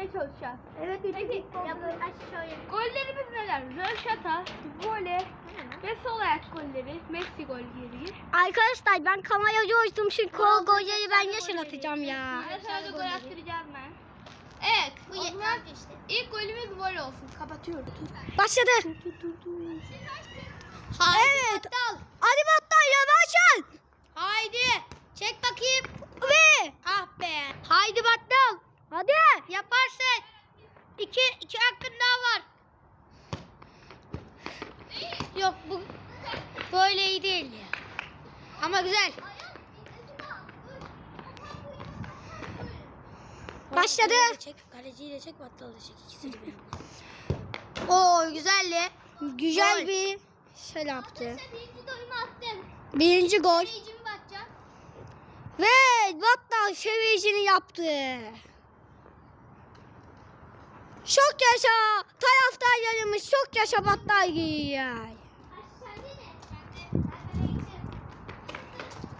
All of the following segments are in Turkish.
atmaya çalışacağız. Evet Peki, aşağıya. Gollerimiz neler? Röşata, vole ve sol ayak golleri. Messi gol geliyor. Arkadaşlar ben kamerayı açtım şimdi kol golleri ben nasıl atacağım ya. Ben sadece gol attıracağım ben. Evet. Bu o ye- zaman işte. ilk golümüz gol olsun. Kapatıyorum. Başladı. Evet. Hadi battal yavaş ol. Haydi. Çek bakayım. Ve Ah be. haydi battal. Hadi. Yaparsın. İki, iki hakkın daha var. Yok bu böyle iyi değil ya. Ama güzel. Başladı. Çek, kaleciyi de çek, battalı da çek. İkisini bir Oo güzeldi. Güzel Gol. bir şey yaptı. Birinci doyumu attım. Birinci gol. Bakacağım. Ve Battal seviyesini yaptı. Çok yaşa. Taraftarlarımız çok yaşa Battal giyiyor.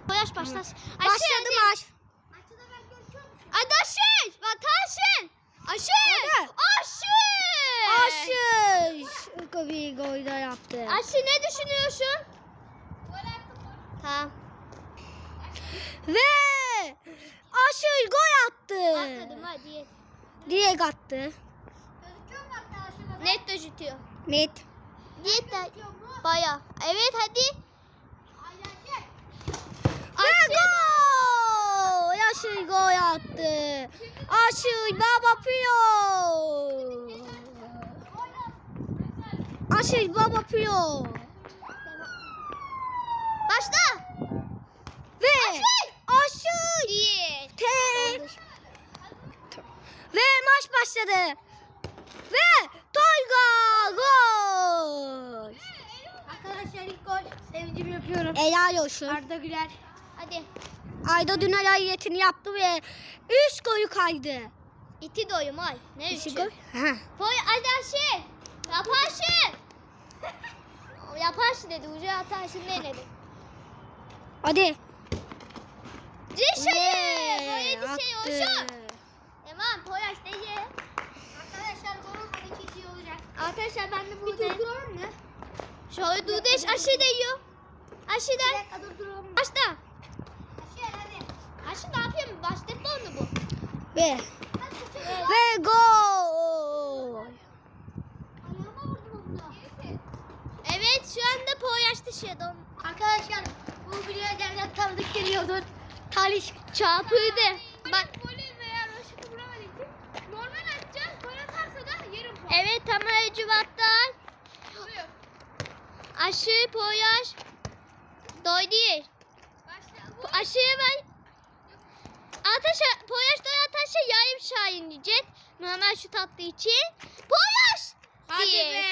Koyaş başlaş. Başladı maç. Adaşın! Vataşın! Aşın! Hadi. Aşın! Aşır. Bir gol da yaptı. Aşı ne düşünüyorsun? Tamam. Ve Aşır gol attı. Atladım hadi. Direkt attı. Net. Net de baya. Evet hadi. Ve gol! Aşır gol attı. Aşır baba piyo. Aşır baba piyo. Başla. Ve Aşır İyi. tek. Ve maç başladı. Ve Toyga gol. Arkadaşlar ilk gol sevincimi yapıyorum. Helal olsun. Arda Güler. Hadi. Ayda dün hayatını yaptı ve 3 golü kaydı. İti doyum ay. Ne Üçü gol. Ha. Boy Adaşı. Yaparsın. Yaparsın dedi. Ucu atarsın ne dedi? Hadi. Dişeyi. Böyle dişeyi olsun. Tamam Poyaş değil. Arkadaşlar golün hadi ikinci olacak. Arkadaşlar ben de buradayım. Bir durduralım mı? Şöyle Dudeş aşı değiyor. Aşı da. Başla. Aşı hadi. Aşı ne yapıyor? Basketbol mu bu? Ve ve gol. Evet şu anda Poyaş dışarıda. Arkadaşlar bu videoya tanıdık geliyordur. Talih çarpıydı. Bak. Evet Tamer Cıvat'tan. Aşı Poyaş. Doy değil. Aşıya ben. Ataşa, Poyaş doy Ataşa yayım şahin diyecek. Normal şu tatlı için. Poyaş Hadi diye. be.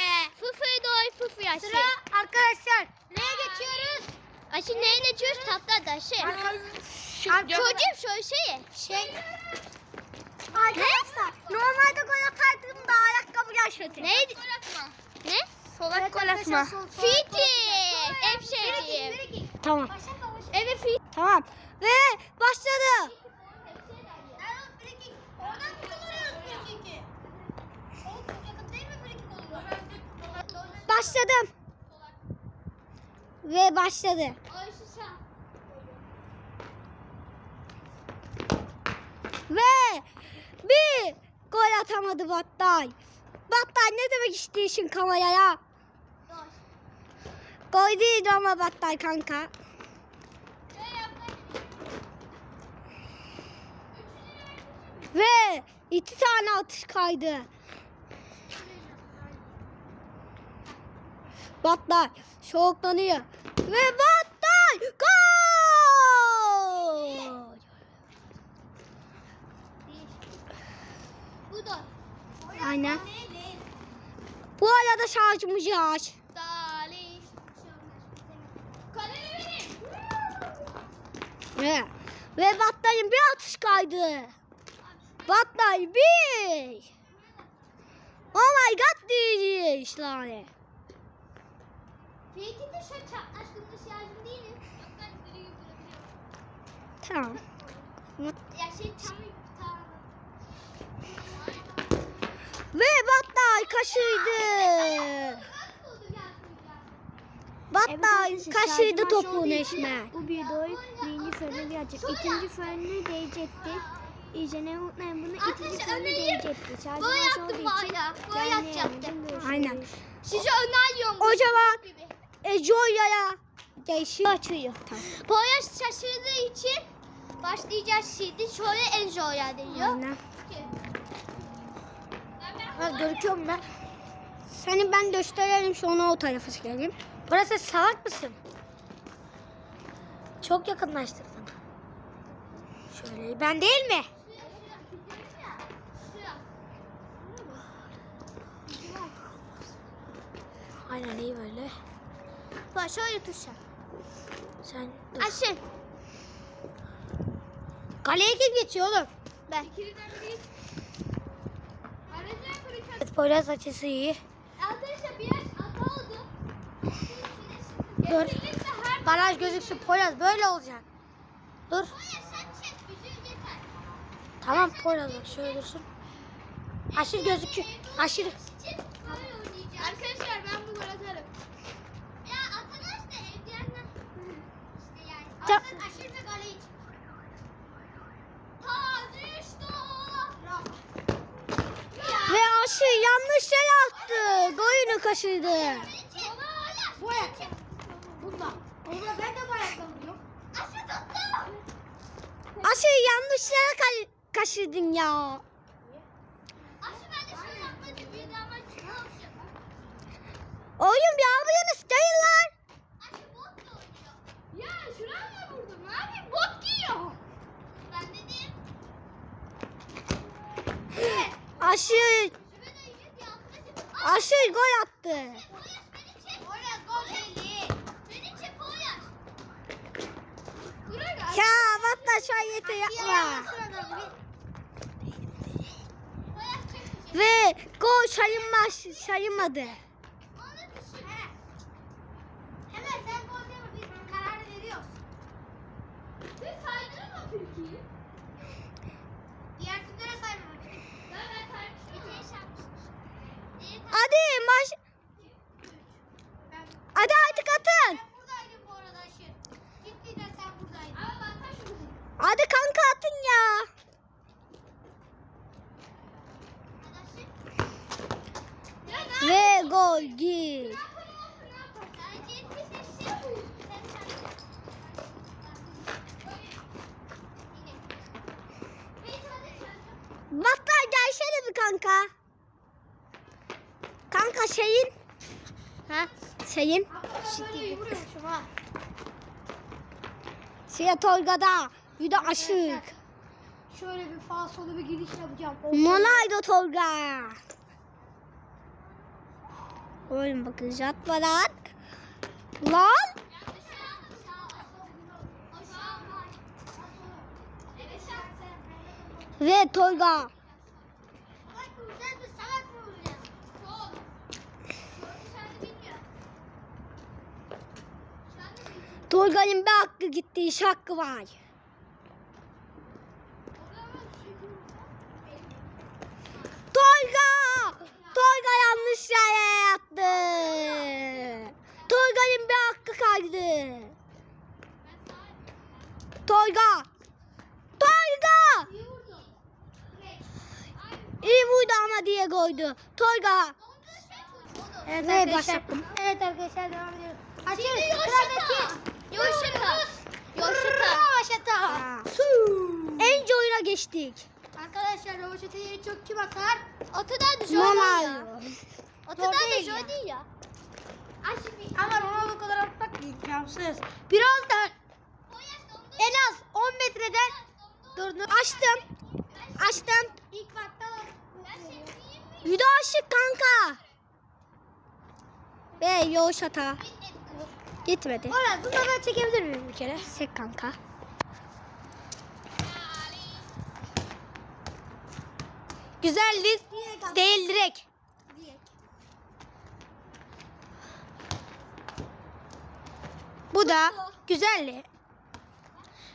Fıfı doy fıfı yaşı. Sıra arkadaşlar. Neye geçiyoruz? Aşı neye geçiyoruz? Tatlı da şey. Arkadaşlar. Çocuğum şöyle şey. Şey. Arkadaşlar normalde gol atardığımda ayakkabı yaşadı. Neydi? Ne? Solak gol atma. Fiti. Hep şey diyeyim. Tamam. Evet fit. Tamam. Ve başladı. Başladım. Ve başladı. Ve bir gol atamadı Battay. Battay ne demek istiyorsun kameraya? Değil ama Battay kanka. Ve iki tane atış kaydı. Battay soğuklanıyor. Ve Battay gol! Bu da. Aynen. Bu arada şarjımız yaş. Salih. Kalemi benim. Ve, Battay'ın bir atış kaydı. Battay bir. Oh my god diyeceğiz yani. Fethi de şu çatlaştığında şarjım değilim. Tamam. Ya şey tam Ve Battay kaşıydı. Battay kaşıydı topuğun eşme. Bu videoyu birinci fönüne diyecek. İkinci fönüne değecekti. İyice ne unutmayın bunu ikinci öneririm. değecekti. Şarjı olduğu için hala. Yapacaktım. beğenmeyemedim. Aynen. O zaman gibi. e, Joya'ya değişiyor açıyor. Tamam. Poyraz şaşırdığı için başlayacağız şimdi. Şöyle en yer diyor. Aynen. Ha, görüküyorum ben. Seni ben gösterelim sonra o tarafa çekelim. Burası salak mısın? Çok yakınlaştırdın. Şöyle ben değil mi? Aynen iyi böyle. Bak şöyle tuşa. Sen dur. Aşın. Kaleye kim geçiyor oğlum? Ben. Evet, Poyraz açısı iyi. Arkadaşlar biraz hata oldu. Dur. Baraj gözüksün Poyraz böyle olacak. Dur. Poyraz sen çek bizim yeter. Tamam Poyraz bak şöyle dursun. Aşırı gözüküyor. Aşırı. Arkadaşlar ben bu gol atarım. Ya atamaz da evlenme. İşte yani. Ta- Aslında aşırı bir gole hiç. Taze işte Ve aşı yanlış yere attı. Kaçırdı. Bu ayak. Bunda. Bunda ben de bu ayakla vuruyorum. Aşı tuttum. Aşı yanlış yere ka- kaçırdın ya. Aşı ben de şöyle yapmadım. Bir ama çıkmamışım. Oğlum bir ablanız değil lan. Aşı bot. Ya şuraya vurdum abi. Bot giyiyor. Ben dedim. Evet. Aşı, Poyraz. Bırak abi. Ya vallahi şu an yeter yapma. Ve gol sayılmaz, sayılmadı. Onu düşün. He. Hemen sen gol deme biz kararı veriyoruz. Siz saydınız mı Türkiye'yi? Diğer Türklere saymamak. Ben ben saymıştım. Bir kere saymıştım. Hadi maç. Hadi artık atın. Ben buradaydım bu arada Aşır. Cidden sen buradaydın. Ama ben taşıdım. Hadi kanka atın ya. Hadi Aşır. Ya ne Ve gol gol. Hatta bir kanka. Kanka şeyin. Ha? Şeyin. Şey Tolga'da. Bir de aşık. Şöyle bir falsolu bir giriş yapacağım. Monaydo Tolga. Oğlum bakın jat var lan. Lan. Ve Tolga. Tolga'nın bir hakkı gitti. iş hakkı var. Tolga! Tolga yanlış yere yattı. Tolga'nın bir hakkı kaydı. Tolga! Tolga! İyi vurdu ama diye koydu. Tolga! Evet arkadaşlar. Evet arkadaşlar devam ediyoruz. Şimdi Yoşita. Yoşita. Yoşita. Rovaşata. En oyuna geçtik. Arkadaşlar Rovaşata'yı çok kim atar? Şöyle Normal. ya. Atıdan da değil ya. Ama Ronaldo kadar atmak imkansız. Birazdan en az 10 metreden Dur, dur. Açtım. Açtım. ilk vakta Yüde aşık kanka. Ve yoğuş hata. Gitmedi. Orhan bunu ben çekebilir miyim bir kere? Sek kanka. Güzellik değil direkt. Bu da güzellik.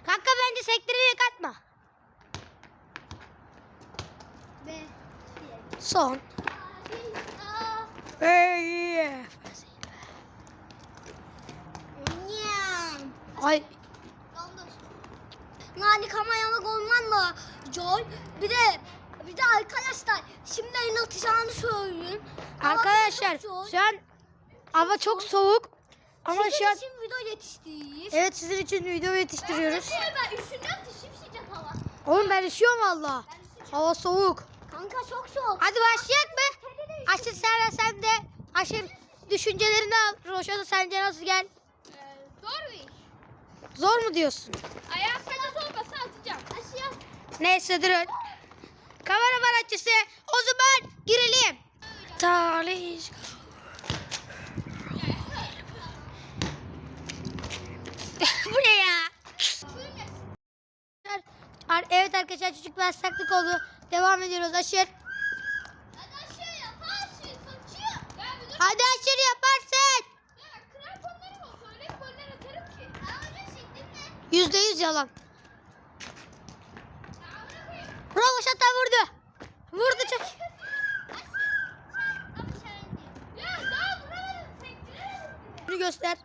Kanka bence sektirerek atma. Ve Son. Hey. Ay Yani kameralık olman mı? Joy. Bir de bir de arkadaşlar şimdi elini atacağını söyleyeyim. arkadaşlar şu an hava çok soğuk ama Sizin şu an için video yetiştik. evet sizin için video yetiştiriyoruz. Ben üşünüyorum ki şimşecek hava. Oğlum ben üşüyorum valla. Hava soğuk. Kanka çok soğuk. Hadi başlayak mı? Aşır sen de sen de. Aşır düşüncelerini al. Roşa sence nasıl gel? Bir iş. Zor mu diyorsun? Ayağım sakat olmasa atacağım. Aşağı. Neyse durun. Kameraman açısı. O zaman girelim. Talih. Bu ne ya? Evet arkadaşlar çocuk bir aksaklık oldu. Devam ediyoruz Aşır. Hadi aşağı yaparsın. Hadi Aşır yaparsın. Ya kramponlarım olsa öyle bir goller atarım ki. Ya hocam şeklim ne? Yüzde yüz yalan. Rovaşata vurdu. Vurdu bile. Bunu göster.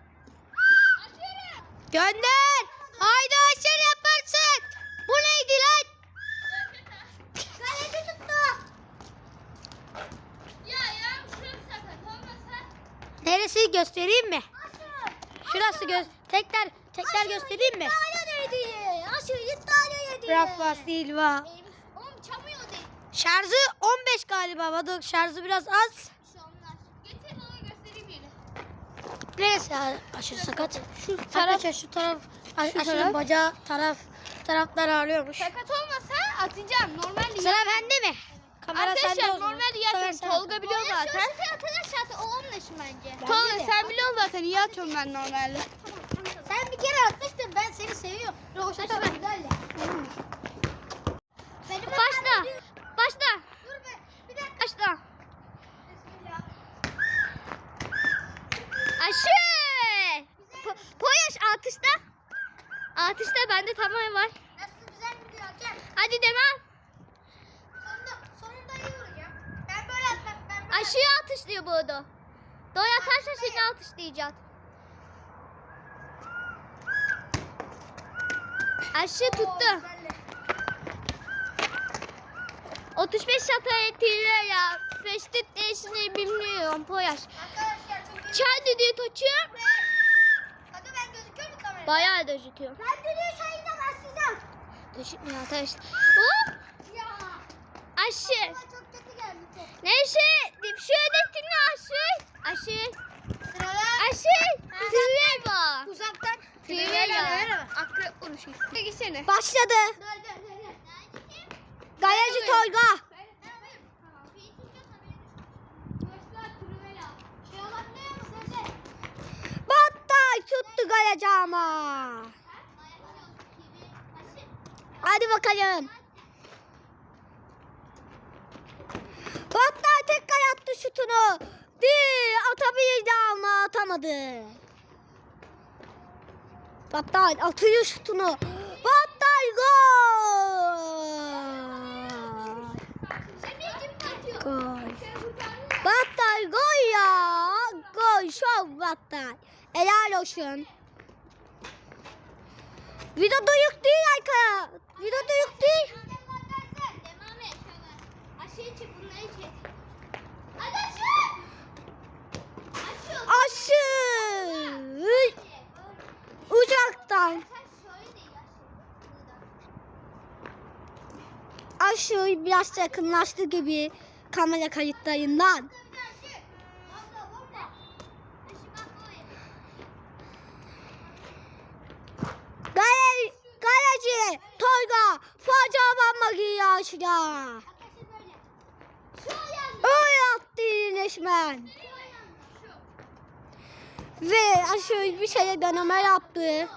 Gönder. Haydi Aşır yaparsın. Bu neydi lan? Kaleci tuttu. Ya ya şurası sakat olmasa. Neresi göstereyim mi? Şurası göz. Tekrar tekrar göstereyim mi? İddiaya neydi? Aşır iddiaya neydi? Rafa Silva. Oğlum çamıyor değil. Şarjı 15 galiba. Vadok şarjı biraz az. Getir bana göstereyim yeri. Neyse aşırı sakat. Şu taraf- Arkadaşlar şu taraf aşırı bacağı taraf taraflar ağrıyormuş. Sakat olmasa atacağım. Normal Sıra bende mi? Kamera sende o Arkadaşlar zaman. normal iyi atıyorum. Tolga biliyor zaten. Arkadaşlar o 15 bence. Bence Tolga sen biliyorsun zaten iyi atıyorum ben normalde. Kere atmıştın ben seni seviyorum. Roşata ben güzel Başla. Başla. Dur be. Bir dakika. Başla. Bismillah. Aşı. Po Poyaş atışta. Atışta bende tamam var. Nasıl güzel gidiyor hakem? Hadi devam. Sonunda, sonunda iyi vuracağım. Ben böyle atmam. Ben böyle Aşıya atışlıyor bu oda. Doy atarsa seni atışlayacak. Aşı tuttu. 35 şata etiyle ya. Festit değişini bilmiyorum çok iyi. Çay düdüğü toçuyor. Kanka ben gözüküyor mu kamerada? Bayağı gözüküyor. Ben düdüğü sayacağım açacağım. Gözükmüyor arkadaşlar. Hop. Ya. Aşı. Çok kötü geldi top. Neyse. Şöyle dinle aşı. Aşı. Sırada. Aşı. Tüyeva. Uzaktan. Tüyeva. Akrep vuruşu. Başladı. Dur dur. dur. Gayacı Tolga. Battay tuttu Gayacı ama. Hadi bakalım. Battay tek kale attı şutunu. Bir atabildi ama atamadı. Battay atıyor şutunu. Battay gol. Gol. Battay gol ya. Gol şov Battay. Helal olsun. Video duyuk değil arkaya. Video duyuk değil. Aşı. Aşı. Uzaktan. Aşı biraz yakınlaştı gibi kamera kayıtlarından. Gale, galeci Tolga faca banma giyiyor aşıya. Öyle attı iyileşmen. Ve aşı bir şeye deneme yaptı.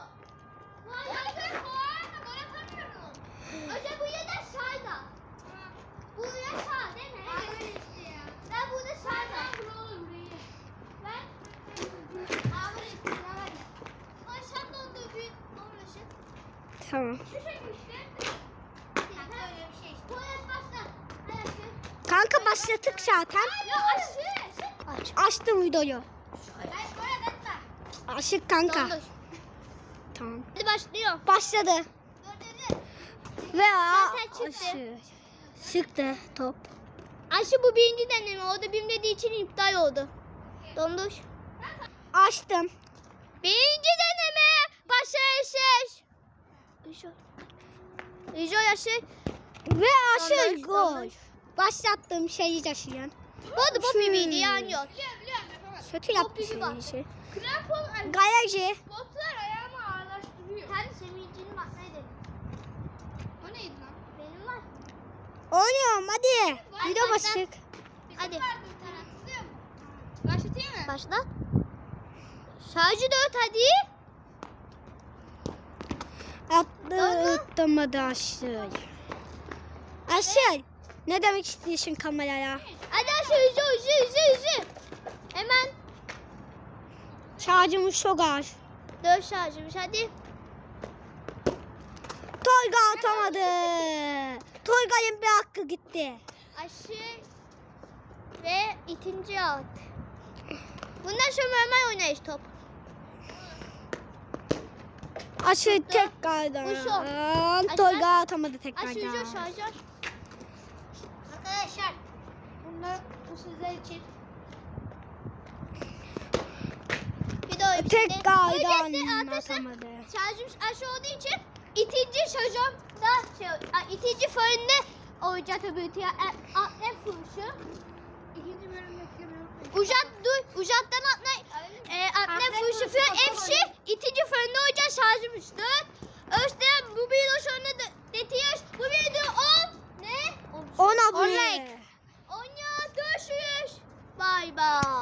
Tamam. Kanka başladık zaten. Aç. Açtım videoyu. Aşık kanka. Donduş. Tamam. Hadi başlıyor. Başladı. Ve aşı. Çıktı top. Aşı bu birinci deneme. O da bilmediği için iptal oldu. Donduş. Açtım. Birinci deneme. Başarısız. Ijo. Ijo yaşı. Ve aşı gol. donduş. Başlattığım şeyi taşıyan. Bu arada bu bildi yani yok. Kötü yaptı gibi bak. şeyi. Krampon Galeci. botlar ayağımı ağırlaştırıyor. Hem semincinin bak neydi? O neydi lan? Benim var. Oynuyorum hadi. Var, Video başlık. Hadi. Başlatayım mı? Başla. Sadece dört hadi. Attı atamadı aşı. Aşı. Ne demek istiyorsun kameraya? Hadi aşağı Şarjımız çok az. dört şarjımız hadi. Toyga atamadı. Toyga'nın bir hakkı gitti. Aşı ve ikinci at. Bundan sonra hemen oynayış top. Aşı Bu tekrardan. Toyga atamadı Aşı tekrardan. yüzü şarjör. Arkadaşlar bunlar bu sizler için. Bir de Öncesi arkadaşlar atamadı. şarjım aşı olduğu için ikinci şarjım da şey, a, ikinci fırında olacak tabii ki. E, atlet vuruşu. İkinci bölüm. Uzat dur. Uzattan atlet. E, atlet vuruşu falan hepsi ikinci fırında olacak şarjım üstü. İşte bu video sonra da detiyoruz. Bu video 10 ne? 10 On abone. like. 10 ya görüşürüz. Bay bay.